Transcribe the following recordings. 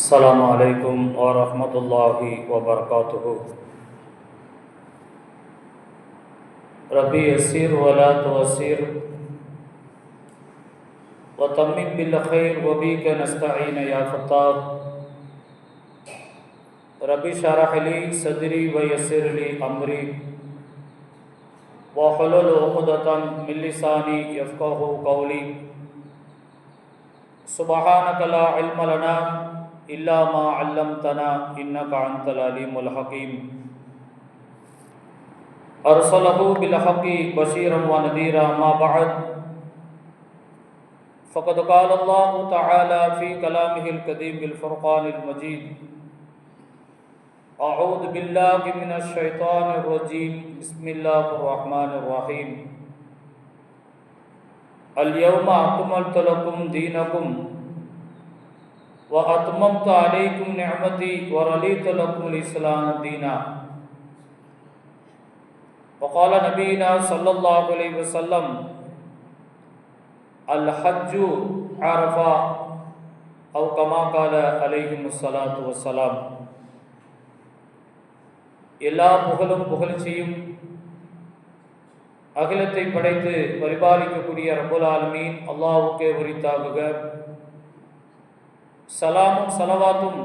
السلام علیکم ورحمۃ اللہ وبرکاتہ۔ ربی اسیر ولا توسیر وتمم بالخیر وبی کے نستعین یا خطاب۔ ربی شرح لی صدری و یسر لی عمری وحلل عقدة من لسانی یفقہ قولی۔ سبحانک لا علم لنا اللہ ما علم تنا علمتنا انك انت العليم الحكيم. ارسله بالحق و ونذيرا. ما بعد. فقد قال اللہ تعالی فی كلامه القدیم بالفرقان المجید اعوذ باللہ من الشیطان الرجیم بسم اللہ الرحمن الرحیم اليوم اکملت لکم دینکم وأتممت عليكم نعمتي ورضيت لكم الإسلام دينا وقال نبينا صلى الله عليه وسلم الحج عرفة أو كما قال عليهم الصلاة والسلام எல்லா புகழும் புகழ்ச்சியும் அகிலத்தை படைத்து பரிபாலிக்கக்கூடிய ரபுல் ஆலமீன் அல்லாவுக்கே உரித்தாகுக சலாமும் சலவாத்தும்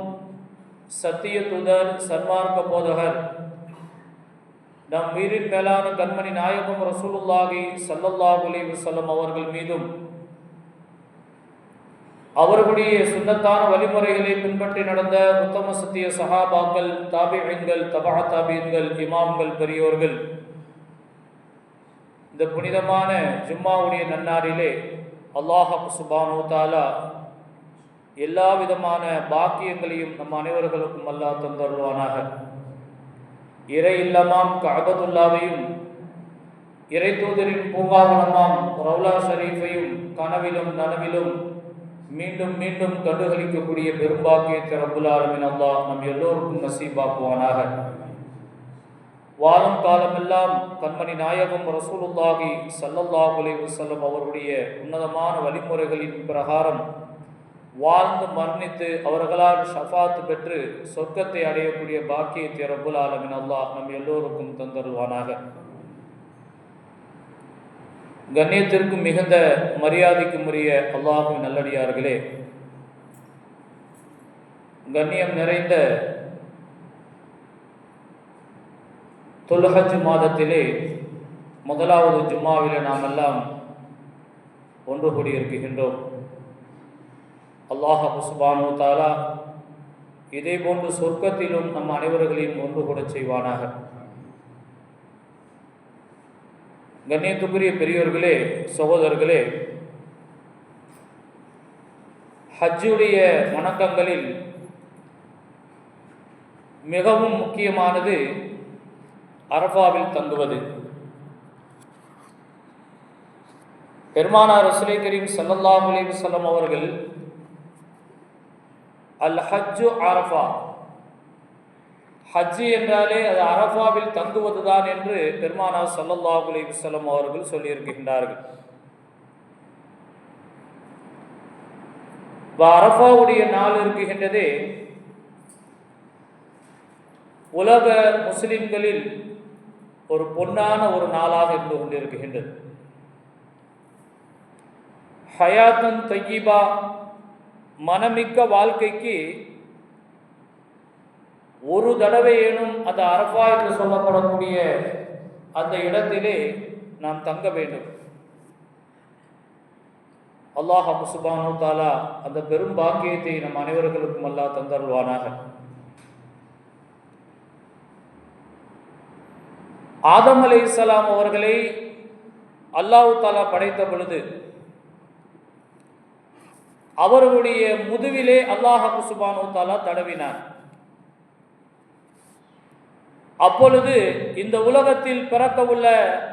சத்திய தூதர் சன்மார்க்க போதகர். நம் வீரின் மேலான கண்மணி நாயகம் ரசூலுல்லாஹி சல்லல்லாஹு அலைஹி அவர்கள் மீதும் அவர்களுடைய சுண்ணத்தான வழிமுறைகளை பின்பற்றி நடந்த உத்தம சத்திய சஹாபாக்கள் தாபியன்கள் தபா தாபியன்கள் இமாம்கள் பெரியோர்கள் இந்த புனிதமான ஜும்மாவுடைய நன்னாரிலே அல்லாஹ் சுபானு தாலா எல்லா விதமான பாக்கியங்களையும் நம் அனைவர்களுக்கும் அல்லா தந்தருவானாக இறை இல்லமாம் கபதுல்லாவையும் இறை தூதரின் பூங்காவனமாம் ரவுலா ஷரீஃபையும் கனவிலும் நனவிலும் மீண்டும் மீண்டும் கண்டுகளிக்கக்கூடிய பெரும்பாக்கியத்தை ரப்புல் அல்லா அல்லாஹ் நம் எல்லோருக்கும் நசீபாக்குவானாக. வாரம் காலமெல்லாம் கண்மணி நாயகம் ரசூலுல்லாஹி சல்லல்லாஹு செல்லும் அவருடைய உன்னதமான வழிமுறைகளின் பிரகாரம் வாழ்ந்து மரணித்து அவர்களால் ஷஃபாத் பெற்று சொர்க்கத்தை அடையக்கூடிய பாக்கியத்தை ரபுல் ஆலமின் அல்லாஹ் நம் எல்லோருக்கும் தந்தருவானாக. கண்ணியத்திற்கும் மிகுந்த மரியாதைக்கும் உரிய அல்லாஹும் நல்லடியார்களே கண்ணியம் நிறைந்த தொல்ஹஜ் மாதத்திலே முதலாவது ஜும்மாவிலே நாம் எல்லாம் ஒன்று கூடியிருக்கின்றோம். அல்லாஹ் சுபானு தாலா இதே போன்று சொர்க்கத்திலும் நம் அனைவர்களையும் ஒன்று கூட செய்வானாக. கண்ணியத்துக்குரிய பெரியோர்களே சகோதரர்களே ஹஜ்ஜுடைய வணக்கங்களில் மிகவும் முக்கியமானது அரபாவில் தங்குவது. பெருமானார் ரசுலை கரீம் சல்லல்லாஹு அலிவசல்லம் அவர்கள் அல் ஹஜ்ஜு அரஃபா. ஹஜ்ஜு என்றாலே அது அரஃபாவில் தங்குவதுதான் என்று பெருமானார் சல்லல்லாஹு அலைஹி வஸல்லம் அவர்கள் சொல்லியிருக்கின்றார்கள். அரஃபாவுடைய நாள் இருக்குகின்றதே உலக முஸ்லிம்களில் ஒரு பொன்னான ஒரு நாளாக இருந்து கொண்டிருக்கின்றது. ஹயாத்தன் தையீபா மனமிக்க வாழ்க்கைக்கு ஒரு தடவை ஏனும் அந்த அரபா என்று சொல்லப்படக்கூடிய அந்த இடத்திலே நாம் தங்க வேண்டும். அல்லாஹ் சுபானு தாலா அந்த பெரும் பாக்கியத்தை நம் அனைவர்களுக்கும் அல்லா தந்தருள்வானாக. ஆதம் அலை இஸ்லாம் அவர்களை அல்லாஹு தாலா படைத்த பொழுது அவர்களுடைய முதுவிலே அல்லாஹு சுபானு தாலா தடவினார். அப்பொழுது இந்த உலகத்தில் பிறக்க உள்ள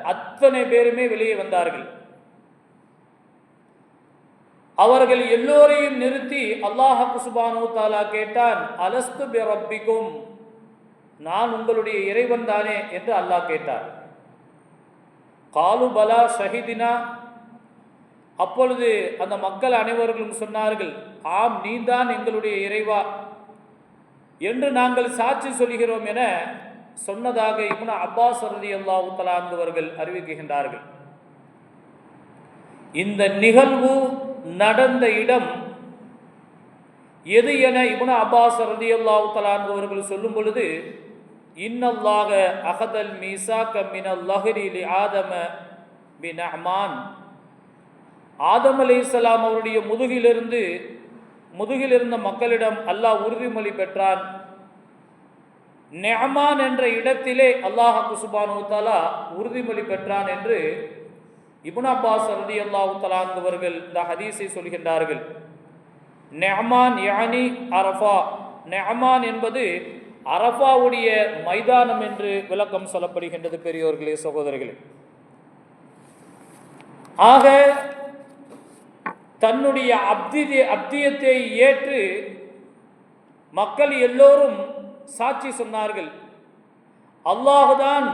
அத்தனை பேருமே வெளியே வந்தார்கள். அவர்கள் எல்லோரையும் நிறுத்தி அல்லாஹு சுபானு தாலா கேட்டான் அலஸ்து பிறப்பிக்கும் நான் உங்களுடைய இறைவன் தானே? என்று அல்லாஹ் கேட்டார். காலு பலா ஷஹிதினா அப்பொழுது அந்த மக்கள் அனைவர்களும் சொன்னார்கள் ஆம் நீதான் எங்களுடைய இறைவா. என்று நாங்கள் சாட்சி சொல்கிறோம் என சொன்னதாக இப்னு அப்பாஸ் ரதி அல்லாஹு தலாந்தவர்கள் அறிவிக்கின்றார்கள். இந்த நிகழ்வு நடந்த இடம் எது என இப்னு அப்பாஸ் ரதி அல்லாஹு தலாந்தவர்கள் சொல்லும் பொழுது இன்னல்லாக அகதல் மீசாக்க மினல் லஹரி ஆதம பின் அமான் ஆதம் அலி இஸ்லாம் அவருடைய முதுகிலிருந்து முதுகில் இருந்த மக்களிடம் அல்லாஹ் உறுதிமொழி பெற்றான். நெஹமான் என்ற இடத்திலே அல்லாஹ் சுபானு தாலா உறுதிமொழி பெற்றான் என்று இபுன் அப்பாஸ் ரதி அல்லாஹு தலாந்தவர்கள் இந்த ஹதீஸை சொல்கின்றார்கள். நெஹமான் யானி அரஃபா நெஹமான் என்பது அரஃபாவுடைய மைதானம் என்று விளக்கம் சொல்லப்படுகின்றது பெரியோர்களே சகோதரர்களே. ஆக தன்னுடைய அப்தி அப்தியத்தை ஏற்று மக்கள் எல்லோரும் சாட்சி சொன்னார்கள். அல்லாஹுதான்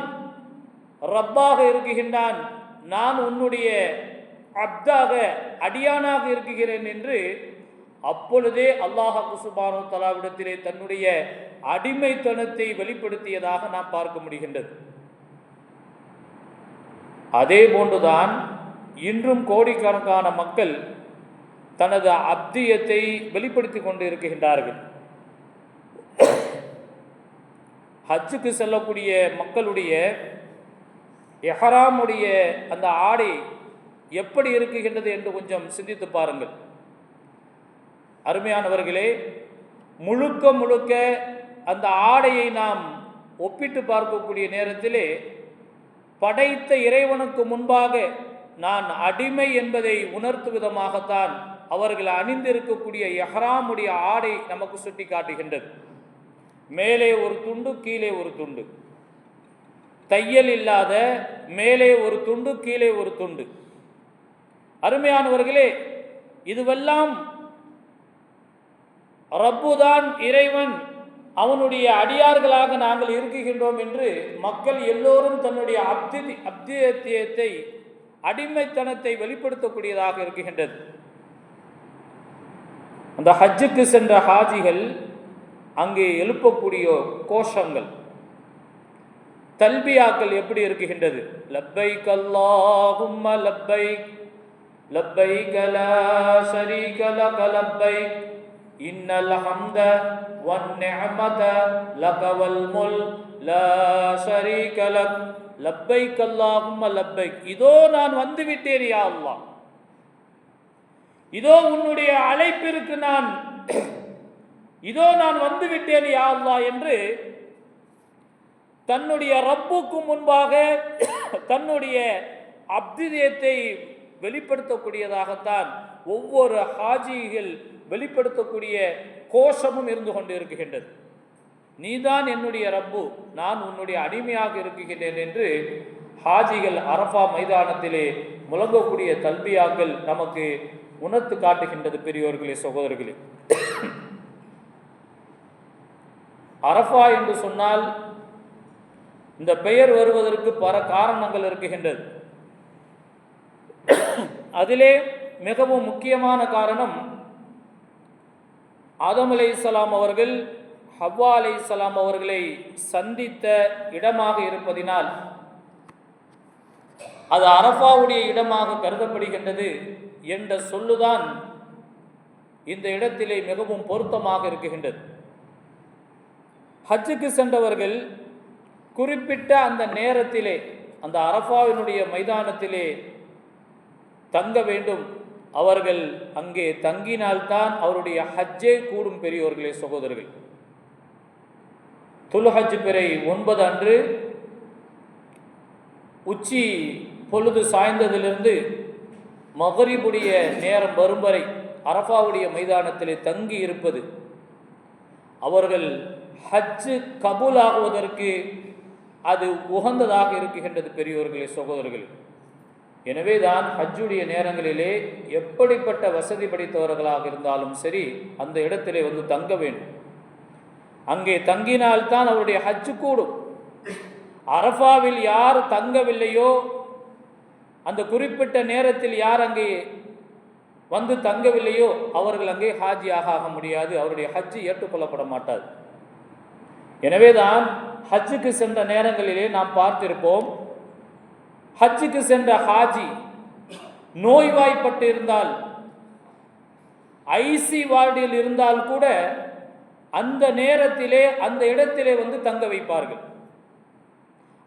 ரப்பாக இருக்குகின்றான் நான் உன்னுடைய அப்தாக அடியானாக இருக்குகிறேன் என்று அப்பொழுதே அல்லாஹ் சுபானு தலாவிடத்திலே தன்னுடைய அடிமைத்தனத்தை வெளிப்படுத்தியதாக நாம் பார்க்க முடிகின்றது. அதே போன்றுதான் இன்றும் கோடிக்கணக்கான மக்கள் தனது அப்தியத்தை வெளிப்படுத்தி கொண்டு இருக்கின்றார்கள் ஹஜ்ஜுக்கு செல்லக்கூடிய மக்களுடைய எஹராமுடைய அந்த ஆடை எப்படி இருக்குகின்றது என்று கொஞ்சம் சிந்தித்து பாருங்கள். அருமையானவர்களே முழுக்க முழுக்க அந்த ஆடையை நாம் ஒப்பிட்டு பார்க்கக்கூடிய நேரத்திலே படைத்த இறைவனுக்கு முன்பாக நான் அடிமை என்பதை உணர்த்து விதமாகத்தான் அவர்கள் அணிந்திருக்கக்கூடிய எஹ்ராமுடைய ஆடை நமக்கு சுட்டி காட்டுகின்றது மேலே ஒரு துண்டு கீழே ஒரு துண்டு. தையல் இல்லாத மேலே ஒரு துண்டு கீழே ஒரு துண்டு. அருமையானவர்களே இதுவெல்லாம் ரப்புதான் இறைவன் அவனுடைய அடியார்களாக நாங்கள் இருக்குகின்றோம் என்று மக்கள் எல்லோரும் தன்னுடைய அப்தி அப்தியத்தியத்தை அடிமைத்தனத்தை வெளிப்படுத்தக்கூடியதாக இருக்குகின்றது அந்த ஹஜ்ஜுக்கு சென்ற ஹாஜிகள் அங்கே எழுப்பக்கூடிய கோஷங்கள். தல்பியாக்கள் எப்படி இருக்குகின்றது? லப்பை கல்லாகும் லப்பை லப்பை கலா சரி கல கலப்பை இன்னல் ஹம்த வன் நெஹமத லகவல் முல் ல சரி லக் லப்பை கல்லாகும் லப்பை இதோ நான் வந்துவிட்டேன் யா அல்லாஹ். இதோ உன்னுடைய அழைப்பிற்கு நான் இதோ நான் வந்துவிட்டேன் யா அல்லா என்று தன்னுடைய ரப்புக்கு முன்பாக தன்னுடைய அப்திதயத்தை வெளிப்படுத்தக்கூடியதாகத்தான் ஒவ்வொரு ஹாஜிகள் வெளிப்படுத்தக்கூடிய கோஷமும் இருந்து கொண்டு இருக்குகின்றது நீதான் என்னுடைய ரப்பு நான் உன்னுடைய அடிமையாக இருக்குகின்றேன் என்று ஹாஜிகள் அரஃபா மைதானத்திலே முழங்கக்கூடிய தல்பியாக்கள் நமக்கு உணர்த்து காட்டுகின்றது பெரியோர்களே சகோதரர்களே. அரஃபா என்று சொன்னால் இந்த பெயர் வருவதற்கு பல காரணங்கள் இருக்குகின்றது அதிலே மிகவும் முக்கியமான காரணம் ஆதம் அலை அவர்கள் ஹவ்வா அலை அவர்களை சந்தித்த இடமாக இருப்பதினால் அது அரஃபாவுடைய இடமாக கருதப்படுகின்றது என்ற சொல்லுதான் இந்த இடத்திலே மிகவும் பொருத்தமாக இருக்குகின்றது. ஹஜ்ஜுக்கு சென்றவர்கள் குறிப்பிட்ட அந்த நேரத்திலே அந்த அரஃபாவினுடைய மைதானத்திலே தங்க வேண்டும். அவர்கள் அங்கே தங்கினால்தான் அவருடைய ஹஜ்ஜே கூடும் பெரியோர்களே சகோதரர்கள். துல்ஹஜ் பிறை ஒன்பது அன்று உச்சி பொழுது சாய்ந்ததிலிருந்து மகரிபுடைய நேரம் வரும் வரை அரஃபாவுடைய மைதானத்திலே தங்கி இருப்பது. அவர்கள் ஹஜ்ஜு கபூல் ஆகுவதற்கு அது உகந்ததாக இருக்குகின்றது பெரியோர்களே சகோதரர்கள். எனவே தான் ஹஜ்ஜுடைய நேரங்களிலே எப்படிப்பட்ட வசதி படைத்தவர்களாக இருந்தாலும் சரி அந்த இடத்திலே வந்து தங்க வேண்டும். அங்கே தங்கினால்தான் அவருடைய ஹஜ்ஜு கூடும். அரஃபாவில் யார் தங்கவில்லையோ அந்த குறிப்பிட்ட நேரத்தில் யார் அங்கே வந்து தங்கவில்லையோ அவர்கள் அங்கே ஹாஜியாக ஆக முடியாது. அவருடைய ஹஜ்ஜு ஏற்றுக்கொள்ளப்பட மாட்டாது. எனவேதான் ஹஜ்ஜுக்கு சென்ற நேரங்களிலே நாம் பார்த்திருப்போம் ஹஜ்ஜுக்கு சென்ற ஹாஜி நோய்வாய்ப்பட்டு இருந்தால் ஐசி வார்டில் இருந்தால் கூட அந்த நேரத்திலே அந்த இடத்திலே வந்து தங்க வைப்பார்கள்.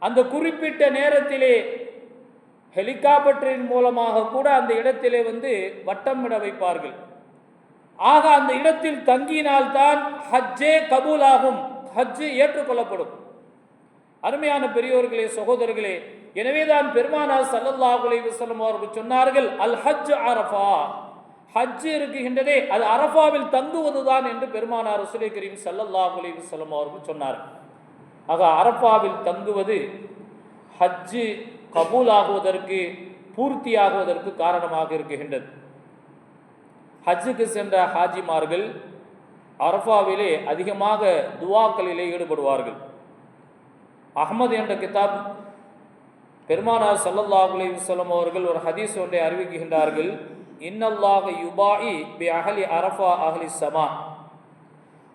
அந்த குறிப்பிட்ட நேரத்திலே ஹெலிகாப்டரின் மூலமாக கூட அந்த இடத்திலே வந்து வட்டமிட வைப்பார்கள். ஆக அந்த இடத்தில் தங்கினால்தான் ஹஜ்ஜே கபூலாகும். ஹஜ்ஜு ஏற்றுக்கொள்ளப்படும். அருமையான பெரியோர்களே சகோதரர்களே எனவேதான் பெருமானார் ஸல்லல்லாஹு அலைஹி அவர்கள் சொன்னார்கள் அல் ஹஜ் அரஃபா. ஹஜ் இருக்குகின்றதே அது அரஃபாவில் தங்குவதுதான் என்று பெருமானார் ரசூலை கரீம் ஸல்லல்லாஹு அலைஹி அவர்கள் சொன்னார் ஆக அரஃபாவில் தங்குவது ஹஜ்ஜு கபூலாகுவதற்கு பூர்த்தியாகுவதற்கு காரணமாக இருக்குகின்றது ஹஜ்ஜுக்கு சென்ற ஹாஜிமார்கள் அரஃபாவிலே அதிகமாக துவாக்களிலே ஈடுபடுவார்கள். அகமது என்ற கிதாப் பெருமானார் ஸல்லல்லாஹு அலைஹி அவர்கள் ஒரு ஹதீஸ் ஒன்றை அறிவிக்கின்றார்கள். இன்னல்லாக யுபாயி பி அகலி அரஃபா அகலி சமா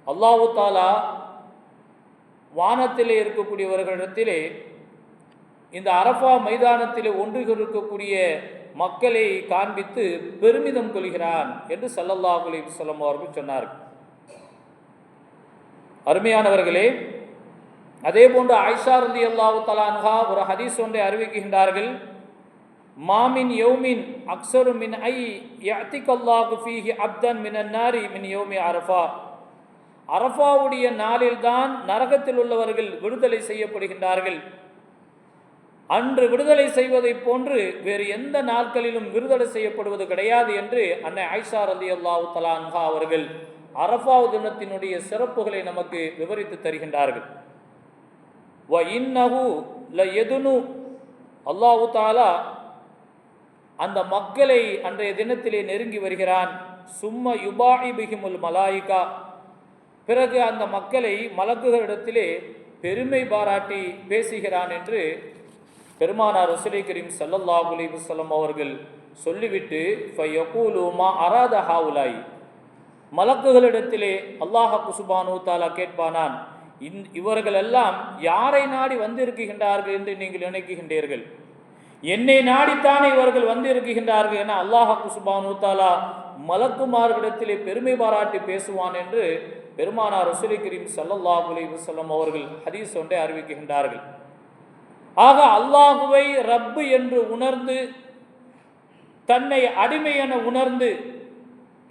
அல்லாஹு தாலா வானத்திலே இருக்கக்கூடியவர்களிடத்திலே இந்த அரஃபா மைதானத்தில் ஒன்று இருக்கக்கூடிய மக்களை காண்பித்து பெருமிதம் கொள்கிறான் என்று ஸல்லல்லாஹு அலைஹி அவர்கள் சொன்னார்கள். அருமையானவர்களே அதே போன்று ஆயிஷா ரதி அல்லாஹு தலான்ஹா ஒரு ஹதீஸ் ஒன்றை அறிவிக்கின்றார்கள். மாமின் யோமின் அக்ஸரு மின் ஐ யத்திகல்லாஹு ஃபீஹி அப்தன் மின் நாரி மின் யோமி அரஃபா. அரஃபாவுடைய நாளில்தான் நரகத்தில் உள்ளவர்கள் விடுதலை செய்யப்படுகின்றார்கள். அன்று விடுதலை செய்வதைப் போன்று வேறு எந்த நாட்களிலும் விடுதலை செய்யப்படுவது கிடையாது என்று அன்னை ஐஷா அலி அல்லாஹு தலான்ஹா அவர்கள் அரஃபா தினத்தினுடைய சிறப்புகளை நமக்கு விவரித்து தருகின்றார்கள். வ இன்னஹு ல எதுனு அல்லாஹு தாலா அந்த மக்களை அன்றைய தினத்திலே நெருங்கி வருகிறான். சும்ம யுபாஇ பிகிமுல் மலாயிகா. பிறகு அந்த மக்களை மலக்குகளிடத்திலே பெருமை பாராட்டி பேசுகிறான் என்று பெருமானார் ரசுலை கரீம் சல்லல்லா அலைஹி அவர்கள் சொல்லிவிட்டு ஃபயகூலு அராத ஹாவுலாய். மலக்குகளிடத்திலே அல்லாஹ் குசுபானு தாலா கேட்பானான் இந் இவர்கள் எல்லாம் யாரை நாடி வந்திருக்கின்றார்கள் என்று நீங்கள் நினைக்குகின்றீர்கள் என்னை நாடித்தானே இவர்கள் வந்திருக்கின்றார்கள் என அல்லாஹ் குசுபானு தாலா மலக்குமார்களிடத்திலே பெருமை பாராட்டி பேசுவான் என்று பெருமானார் ரசூலை கரீம் சல்லல்லா அலைஹி வஸல்லம் அவர்கள் ஹதீஸ் ஒன்றை அறிவிக்கின்றார்கள். ஆக அல்லாஹுவை ரப்பு என்று உணர்ந்து தன்னை அடிமை என உணர்ந்து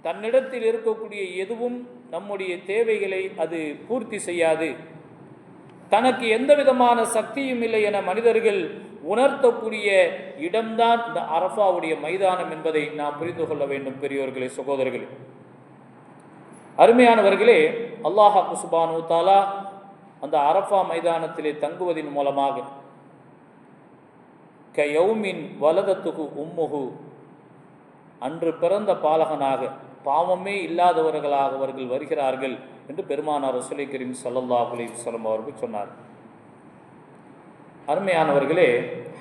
தன்னிடத்தில் இருக்கக்கூடிய எதுவும் நம்முடைய தேவைகளை அது பூர்த்தி செய்யாது. தனக்கு எந்த விதமான சக்தியும் இல்லை என மனிதர்கள் உணர்த்தக்கூடிய இடம்தான் இந்த அரஃபாவுடைய மைதானம் என்பதை நாம் புரிந்து கொள்ள வேண்டும் பெரியோர்களே சகோதரர்களே. அருமையானவர்களே அல்லாஹா குசுபானு தாலா அந்த அரஃபா மைதானத்திலே தங்குவதன் மூலமாக கயௌமின் வலதத்துகு உம்முகு. அன்று பிறந்த பாலகனாக பாவமே இல்லாதவர்களாக அவர்கள் வருகிறார்கள் என்று பெருமானார் ரசுலை கரீம் சல்லல்லா அலைஹி அவர்கள் சொன்னார். அருமையானவர்களே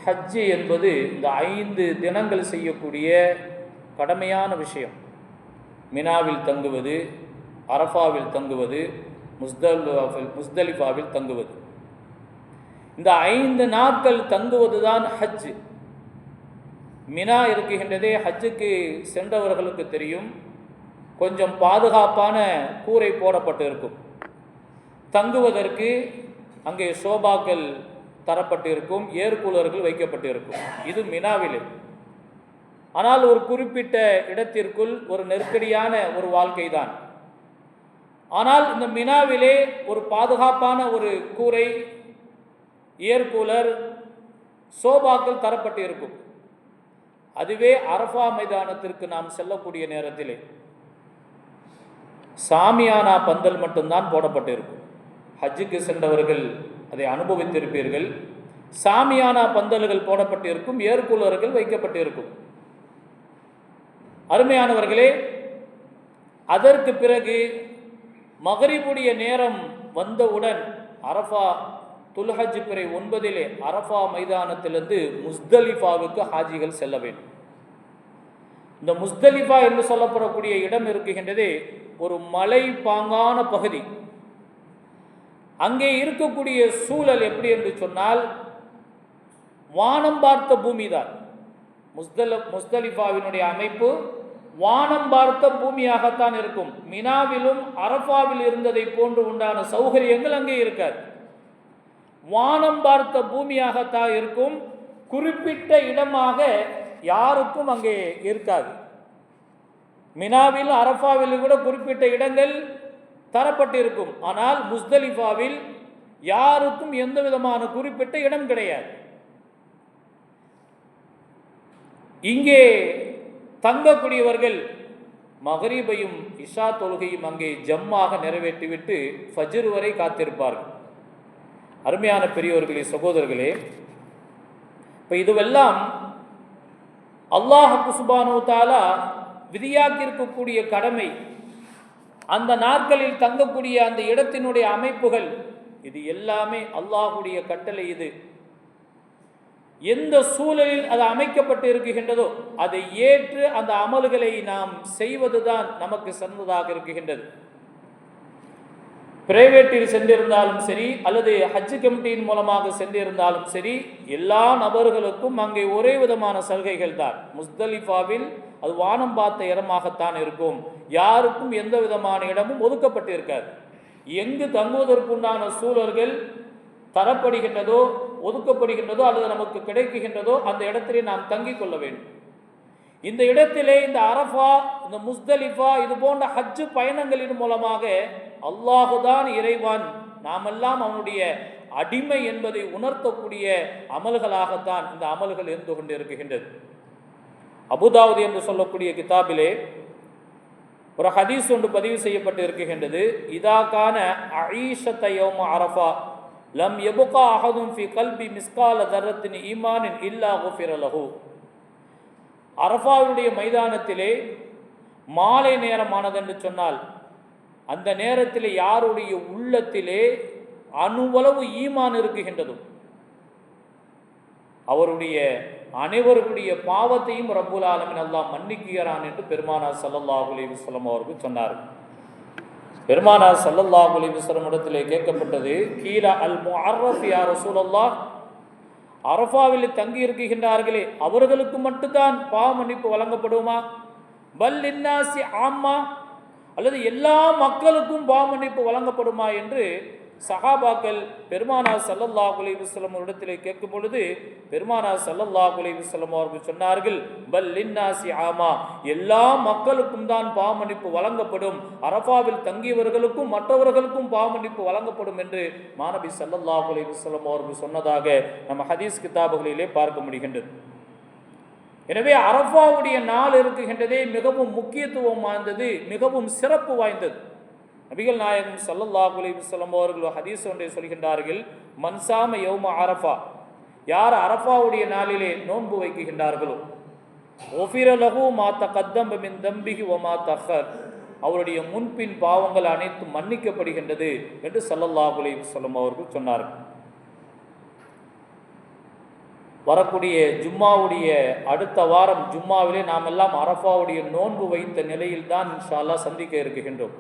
ஹஜ்ஜு என்பது இந்த ஐந்து தினங்கள் செய்யக்கூடிய கடமையான விஷயம். மினாவில் தங்குவது அரஃபாவில் தங்குவது முஸ்தல் முஸ்தலிஃபாவில் தங்குவது. இந்த ஐந்து நாட்கள் தங்குவது தான் ஹஜ். மினா இருக்குகின்றதே ஹஜ்ஜுக்கு சென்றவர்களுக்கு தெரியும். கொஞ்சம் பாதுகாப்பான கூரை போடப்பட்டு இருக்கும் தங்குவதற்கு அங்கே சோபாக்கள் தரப்பட்டு இருக்கும் ஏர்கூலர்கள் வைக்கப்பட்டு இருக்கும் இது மினாவிலே. ஆனால் ஒரு குறிப்பிட்ட இடத்திற்குள் ஒரு நெருக்கடியான ஒரு வாழ்க்கை தான் ஆனால் இந்த மினாவிலே ஒரு பாதுகாப்பான ஒரு கூரை ஏர்கூலர் சோபாக்கள் தரப்பட்டு இருக்கும் அதுவே அரஃபா மைதானத்திற்கு நாம் செல்லக்கூடிய நேரத்திலே. சாமியானா பந்தல் மட்டும்தான் போடப்பட்டிருக்கும். ஹஜ்ஜுக்கு சென்றவர்கள் அதை அனுபவித்திருப்பீர்கள். சாமியானா பந்தல்கள் போடப்பட்டிருக்கும். ஏர்கூலர்கள் வைக்கப்பட்டிருக்கும். அருமையானவர்களே அதற்கு பிறகு மகரிபுடைய நேரம் வந்தவுடன் அரஃபா துல்ஹஜ் பிறை ஒன்பதிலே அரஃபா மைதானத்திலிருந்து முஸ்தலிஃபாவுக்கு ஹாஜிகள் செல்ல வேண்டும். இந்த முஸ்தலிஃபா என்று சொல்லப்படக்கூடிய இடம் இருக்குகின்றதே ஒரு மலை பாங்கான பகுதி. அங்கே இருக்கக்கூடிய சூழல் எப்படி என்று சொன்னால் வானம் பார்த்த பூமி தான். முஸ்தல முஸ்தலிஃபாவினுடைய அமைப்பு வானம் பார்த்த பூமியாகத்தான் இருக்கும். மினாவிலும் அரஃபாவில் இருந்ததை போன்று உண்டான சௌகரியங்கள் அங்கே இருக்காது. வானம் பார்த்த பூமியாகத்தான் இருக்கும். குறிப்பிட்ட இடமாக யாருக்கும் அங்கே இருக்காது. மினாவில் அரஃபாவில் கூட குறிப்பிட்ட இடங்கள் தரப்பட்டிருக்கும். ஆனால் முஸ்தலிஃபாவில் யாருக்கும் எந்த விதமான குறிப்பிட்ட இடம் கிடையாது. இங்கே தங்கக்கூடியவர்கள் மகரீபையும் இஷா தொழுகையும் அங்கே ஜம்மாக நிறைவேற்றிவிட்டு ஃபஜ்ர் வரை காத்திருப்பார்கள். அருமையான பெரியோர்களே சகோதரர்களே இப்போ இதுவெல்லாம் அல்லாஹ் குசுபானு தாலா விதியாக்கியிருக்கக்கூடிய கடமை. அந்த நாட்களில் தங்கக்கூடிய அந்த இடத்தினுடைய அமைப்புகள் இது எல்லாமே அல்லாஹுடைய கட்டளை இது. எந்த சூழலில் அது அமைக்கப்பட்டு இருக்குகின்றதோ அதை ஏற்று அந்த அமல்களை நாம் செய்வதுதான் நமக்கு சிறந்ததாக இருக்குகின்றது பிரைவேட்டில் சென்றிருந்தாலும் சரி அல்லது ஹஜ் கமிட்டியின் மூலமாக சென்றிருந்தாலும் சரி எல்லா நபர்களுக்கும் அங்கே ஒரே விதமான சலுகைகள் தான் முஸ்தலிஃபாவில் அது வானம் பார்த்த இடமாகத்தான் இருக்கும். யாருக்கும் எந்த விதமான இடமும் ஒதுக்கப்பட்டிருக்காது. எங்கு தங்குவதற்குண்டான சூழல்கள் தரப்படுகின்றதோ ஒதுக்கப்படுகின்றதோ அல்லது நமக்கு கிடைக்குகின்றதோ அந்த இடத்திலே நாம் தங்கிக் கொள்ள வேண்டும். இந்த இடத்திலே இந்த அரஃபா இந்த முஸ்தலிஃபா இது போன்ற ஹஜ்ஜு பயணங்களின் மூலமாக அல்லாஹுதான் இறைவான். நாமெல்லாம் அவனுடைய அடிமை என்பதை உணர்த்தக்கூடிய அமல்களாகத்தான் இந்த அமல்கள் இருந்து கொண்டு இருக்குகின்றது அபுதாவுது என்று சொல்லக்கூடிய கிதாபிலே ஒரு ஹதீஸ் ஒன்று பதிவு செய்யப்பட்டு இருக்கின்றது. இதாக்கான அஈஷத்த அரஃபா லம் எபுகா அகதும் ஃபி கல்பி மிஸ்கால தரத்தின் ஈமானின் இல்லா குஃபிரலஹு அரஃபாவுடைய மைதானத்திலே மாலை நேரமானதென்று சொன்னால் அந்த நேரத்தில் யாருடைய உள்ளத்திலே அணுவளவு ஈமான் இருக்குகின்றதும் அவருடைய அனைவருடைய பாவத்தையும் ரப்புல் ஆலமின் அல்லாஹ் மன்னிக்கிறான் என்று பெருமானார் சல்லல்லாஹு அலைஹி அவர்கள் சொன்னார் பெருமானார் சல்லல்லாஹு அலைஹி இடத்திலே கேட்கப்பட்டது கீழ அல் முஅர்ரஃப் யார் ரசூலல்லாஹ் அரஃபாவில் தங்கி இருக்குகின்றார்களே அவர்களுக்கு மட்டும்தான் பாவ மன்னிப்பு வழங்கப்படுமா? பல் இன்னாசி ஆம்மா அல்லது எல்லா மக்களுக்கும் பாவ மன்னிப்பு வழங்கப்படுமா என்று சஹாபாக்கள் பெருமானார் சல்லல்லாஹ் அலைஹி இடத்திலே கேட்கும் பொழுது பெருமானார் சல்லல்லா அலைஹி அவர்கள் சொன்னார்கள் பல் லின்னாசி ஆமா எல்லா மக்களுக்கும் தான் பாவமன்னிப்பு வழங்கப்படும். அரஃபாவில் தங்கியவர்களுக்கும் மற்றவர்களுக்கும் பாவமன்னிப்பு வழங்கப்படும் என்று மாணவி சல்லல்லாஹ் அலைஹி அவர்கள் சொன்னதாக நம்ம ஹதீஸ் கிதாபுகளிலே பார்க்க முடிகின்றது. எனவே அரஃபாவுடைய நாள் இருக்குகின்றதே மிகவும் முக்கியத்துவம் வாய்ந்தது மிகவும் சிறப்பு வாய்ந்தது. நபிகள் நாயகம் சல்லல்லாஹு அலைஹி வஸல்லம் அவர்கள் ஹதீஸ் ஒன்றை சொல்கின்றார்கள் மன்சாம யௌம அரஃபா யார் அரஃபாவுடைய நாளிலே நோன்பு வைக்குகின்றார்களோ ஒஃபிர லஹு மா தகத்தம் மின் ஒ தஹர் அவருடைய முன்பின் பாவங்கள் அனைத்தும் மன்னிக்கப்படுகின்றது என்று சல்லல்லாஹு அலைஹி அவர்கள் சொன்னார்கள். வரக்கூடிய ஜும்மாவுடைய அடுத்த வாரம் ஜும்மாவிலே நாம் எல்லாம் அரஃபாவுடைய நோன்பு வைத்த நிலையில் தான் இன்ஷா அல்லாஹ் சந்திக்க இருக்கின்றோம்.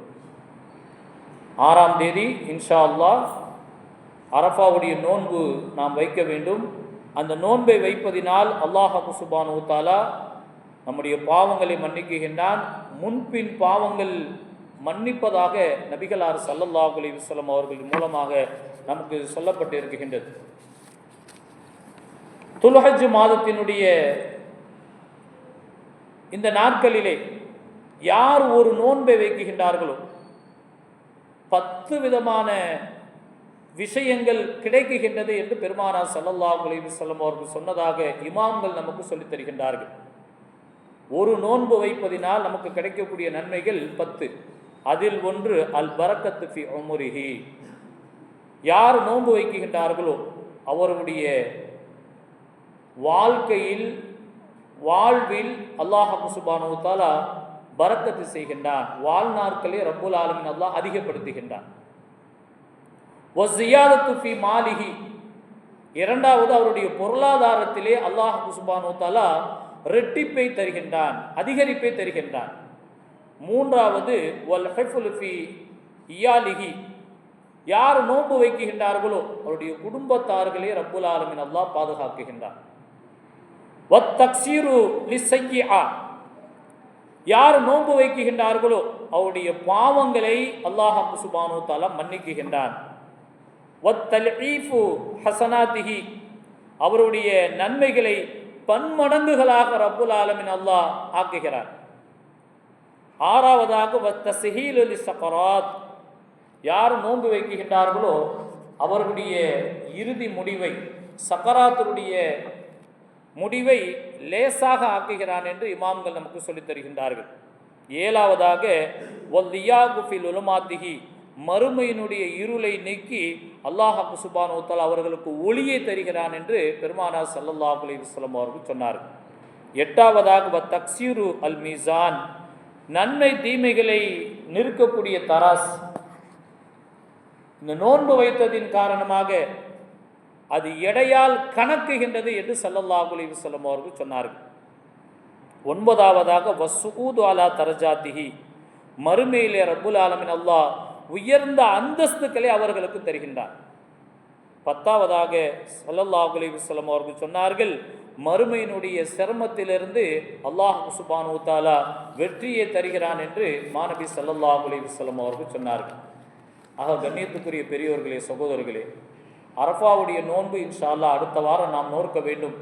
ஆறாம் தேதி இன்ஷா அல்லாஹ் அரஃபாவுடைய நோன்பு நாம் வைக்க வேண்டும். அந்த நோன்பை வைப்பதினால் அல்லாஹ் சுபானு தாலா நம்முடைய பாவங்களை மன்னிக்குகின்றான் முன்பின் பாவங்கள் மன்னிப்பதாக நபிகளார் சல்லல்லாஹு அலைஹி வஸல்லம் அவர்கள் மூலமாக நமக்கு சொல்லப்பட்டு இருக்கின்றது துல்ஹஜ் மாதத்தினுடைய இந்த நாட்களிலே யார் ஒரு நோன்பை வைக்குகின்றார்களோ பத்து விதமான விஷயங்கள் கிடைக்குகின்றது என்று பெருமானா சல்லல்லாஹு அலைஹி அவர்கள் சொன்னதாக இமாம்கள் நமக்கு சொல்லித் தருகின்றார்கள். ஒரு நோன்பு வைப்பதினால் நமக்கு கிடைக்கக்கூடிய நன்மைகள் பத்து. அதில் ஒன்று அல் பரக்கத்து ஃபி யார் நோன்பு வைக்குகின்றார்களோ அவருடைய வாழ்க்கையில் வாழ்வில் அல்லாஹ் சுபானு தாலா பரக்கத்து செய்கின்றான். வாழ்நாட்களே ரப்புல் ஆலமின் அல்லாஹ் அதிகப்படுத்துகின்றான். ஃபி இரண்டாவது அவருடைய பொருளாதாரத்திலே அல்லாஹ் சுபானு தாலா ரெட்டிப்பை தருகின்றான் அதிகரிப்பை தருகின்றான். மூன்றாவது ஒல் ஹெஃபுல் ஃபி யார் நோன்பு வைக்குகின்றார்களோ அவருடைய குடும்பத்தார்களே ரப்புல் ஆலமின் அல்லாஹ் பாதுகாக்குகின்றார் யார் நோன்பு வைக்குகின்றார்களோ அவருடைய பாவங்களை அல்லாஹ் சுபானு தாலா மன்னிக்குகின்றான். வத்தல்ஈஃபு அவருடைய நன்மைகளை பன்மடங்குகளாக ரப்புல் ஆலமின் அல்லாஹ் ஆக்குகிறார். ஆறாவதாக வத்த சக்கராத் யார் நோன்பு வைக்குகின்றார்களோ அவர்களுடைய இறுதி முடிவை சக்கராத்துடைய முடிவை லேசாக ஆக்குகிறான் என்று இமாம்கள் நமக்கு சொல்லித் தருகின்றார்கள். ஏழாவதாக ஒல்லியாகுஃபில் உலமாத்திகி மறுமையினுடைய இருளை நீக்கி அல்லாஹ் சுபானு அவர்களுக்கு ஒளியை தருகிறான் என்று பெருமானா ஸல்லல்லாஹு அலைஹி அவர்கள் சொன்னார்கள். எட்டாவதாக வ தக்சீரு அல் மீசான் நன்மை தீமைகளை நிற்கக்கூடிய தராஸ். இந்த நோன்பு வைத்ததின் காரணமாக அது எடையால் கணக்குகின்றது என்று சல்லல்லாஹுலி வல்லம் அவர்கள் சொன்னார்கள். ஒன்பதாவதாக வசுகூது அலா தரஜாத்திஹி. மறுமையிலே ரபுல் ஆலமின் அல்லாஹ் உயர்ந்த அந்தஸ்துக்களை அவர்களுக்கு தருகின்றார். பத்தாவதாக சல்லல்லாஹுலி வல்லம் அவர்கள் சொன்னார்கள் மறுமையினுடைய சிரமத்திலிருந்து அல்லாஹ் சுபானு தாலா வெற்றியை தருகிறான் என்று மாணவி சல்லல்லாஹுலி வல்லம் அவர்கள் சொன்னார்கள். ஆக கண்ணியத்துக்குரிய பெரியோர்களே சகோதரர்களே அரஃபாவுடைய நோன்பு இன்ஷா அல்லாஹ் அடுத்த வாரம் நாம் நோற்க வேண்டும்.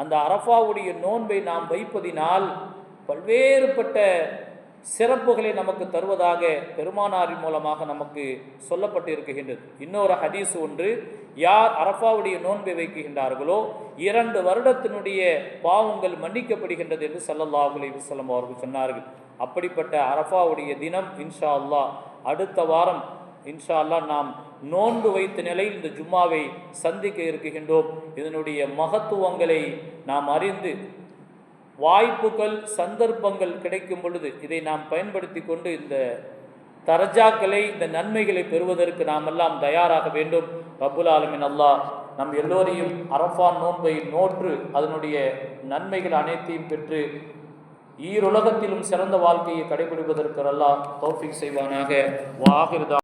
அந்த அரஃபாவுடைய நோன்பை நாம் வைப்பதினால் பல்வேறுபட்ட சிறப்புகளை நமக்கு தருவதாக பெருமானாரின் மூலமாக நமக்கு சொல்லப்பட்டு இருக்கின்றது இன்னொரு ஹதீஸ் ஒன்று யார் அரஃபாவுடைய நோன்பை வைக்கின்றார்களோ இரண்டு வருடத்தினுடைய பாவங்கள் மன்னிக்கப்படுகின்றது என்று ஸல்லல்லாஹு அலைஹி வஸல்லம் அவர்கள் சொன்னார்கள். அப்படிப்பட்ட அரஃபாவுடைய தினம் இன்ஷா அல்லாஹ் அடுத்த வாரம் இன்ஷா அல்லாஹ் நாம் நோன்பு வைத்த நிலையில் இந்த ஜும்மாவை சந்திக்க இருக்கின்றோம். இதனுடைய மகத்துவங்களை நாம் அறிந்து வாய்ப்புகள் சந்தர்ப்பங்கள் கிடைக்கும் பொழுது இதை நாம் பயன்படுத்தி கொண்டு இந்த தரஜாக்களை இந்த நன்மைகளை பெறுவதற்கு நாம் எல்லாம் தயாராக வேண்டும். பபுல் ஆலமின் அல்லாஹ் நம் எல்லோரையும் அரஃபான் நோன்பை நோற்று அதனுடைய நன்மைகள் அனைத்தையும் பெற்று ஈருலகத்திலும் சிறந்த வாழ்க்கையை கடைபிடிப்பதற்கு அல்லாஹ் தௌஃபிக் செய்வானாக. வாகிருதா